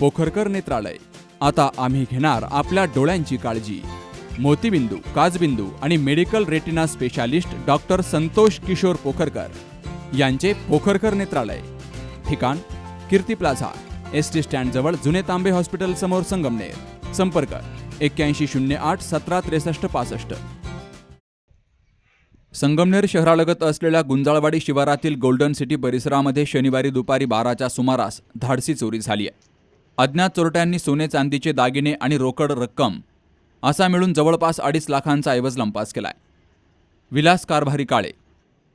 पोखरकर नेत्रालय. आता आम्ही घेणार आपल्या डोळ्यांची काळजी. मोतीबिंदू काजबिंदू आणि medical retina specialist doctor Santosh Kishor Pokharkar यांचे पोखरकर नेत्रालय. ठिकाण कीर्ती प्लाझा एस टी स्टँडजवळ जुने तांबे हॉस्पिटल समोर संगमनेर. संपर्क एक्क्याऐंशी शून्य आठ सतरा त्रेसष्ट पासष्ट. संगमनेर शहरालगत असलेल्या गुंजाळवाडी शिवारातील गोल्डन सिटी परिसरामध्ये शनिवारी दुपारी बाराच्या सुमारास धाडसी चोरी झाली आहे अज्ञात चोरट्यांनी सोने चांदीचे दागिने आणि रोकड रक्कम असा मिळून जवळपास अडीच लाखांचा ऐवज लंपास केलाय. विलास कारभारी काळे.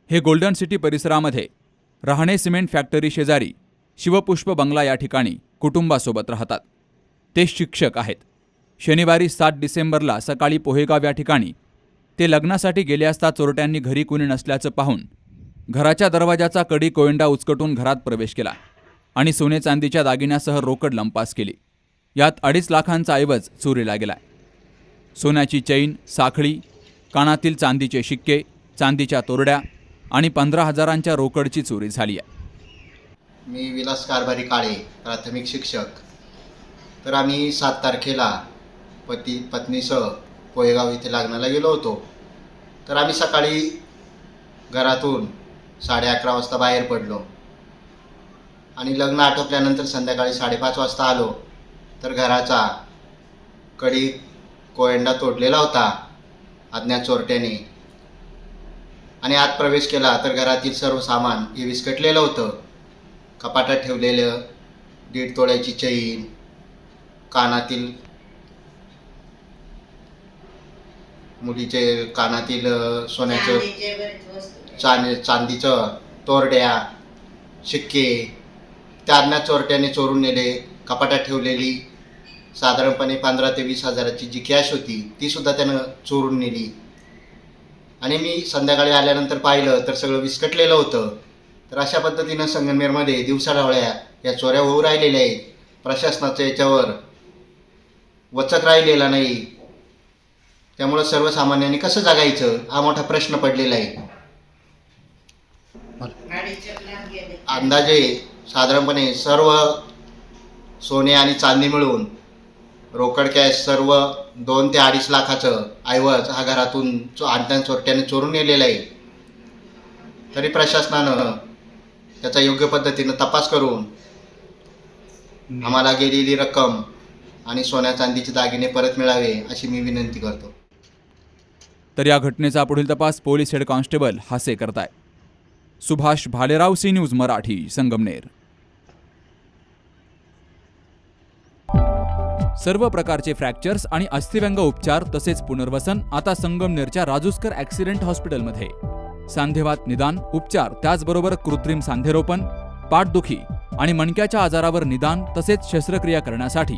हे गोल्डन सिटी परिसरामध्ये राहणे सिमेंट फॅक्टरी शेजारी शिवपुष्प बंगला या ठिकाणी कुटुंबासोबत राहतात. ते शिक्षक आहेत. शनिवारी सात डिसेंबरला सकाळी पोहेगाव या ठिकाणी ते लग्नासाठी गेले असता चोरट्यांनी घरी कुणी नसल्याचं पाहून घराच्या दरवाजाचा कडी कोयंडा उचकटून घरात प्रवेश केला. आणि सोने चांदीच्या दागिन्यासह रोकड लंपास केली. यात अडीच लाखांचा ऐवज चोरीला गेलाय. सोन्याची चैन साखळी कानातील चांदीचे शिक्के चांदीच्या तोरड्या आणि पंधरा हजारांच्या रोकडची चोरी झाली आहे. मी विलास कारभारी काळे प्राथमिक शिक्षक. तर आम्ही सात तारखेला पती पत्नीसह पोहेगाव इथे लग्नाला गेलो होतो. तर आम्ही सकाळी घरातून साडे अकरा वाजता बाहेर पडलो. आणि लग्न आटोपल्यानंतर संध्याकाळी साडेपाच वाजता आलो. तर घराचा कडी कोयंडा तोडलेला होता अज्ञात चोरट्याने. आणि आत प्रवेश केला तर घरातील सर्व सामान हे विस्कटलेलं होतं. कपाटात ठेवलेलं दीड तोळ्याची चैन कानातील मुलीचे कानातील सोन्याचं चांदी चांदीचं तोरड्या शिक्के त्या अज्ञात चोरट्याने चोरून नेले कपाटात ठेवलेली साधारणपणे पंधरा ते वीस हजाराची जी कॅश होती ती सुद्धा त्यानं चोरून नेली. आणि मी संध्याकाळी आल्यानंतर पाहिलं तर सगळं विस्कटलेलं होतं. तर अशा पद्धतीनं संगमनेरमध्ये दिवसाढवळ्या या चोऱ्या होऊ राहिलेल्या आहेत. प्रशासनाचं याच्यावर वचक राहिलेला नाही. त्यामुळं सर्वसामान्यांनी कसं जगायचं हा मोठा प्रश्न पडलेला आहे. अंदाजे साधारणपणे सर्व सोने आणि चांदी मिळून रोकड कॅश सर्व दोन ते अडीच लाखाचं ऐवज हा घरातून चो अज्ञात चोरट्याने चोरून नेलेला आहे. तरी प्रशासनानं त्याचा योग्य पद्धतीनं तपास करून आम्हाला गेलेली रक्कम आणि सोन्या चांदीचे दागिने परत मिळावे अशी मी विनंती करतो. तर या घटनेचा पुढील तपास पोलीस हेड कॉन्स्टेबल हासे करताय. Subhash Bhalerao C news Marathi Sangamner. सर्व प्रकारचे फ्रॅक्चर्स आणि अस्थिव्यंग उपचार तसेच पुनर्वसन आता संगमनेरच्या राजूस्कर ॲक्सिडेंट हॉस्पिटलमध्ये सांधेवात निदान उपचार त्याचबरोबर कृत्रिम सांधेरोपण पाठदुखी आणि मणक्याच्या आजारावर निदान तसेच शस्त्रक्रिया करण्यासाठी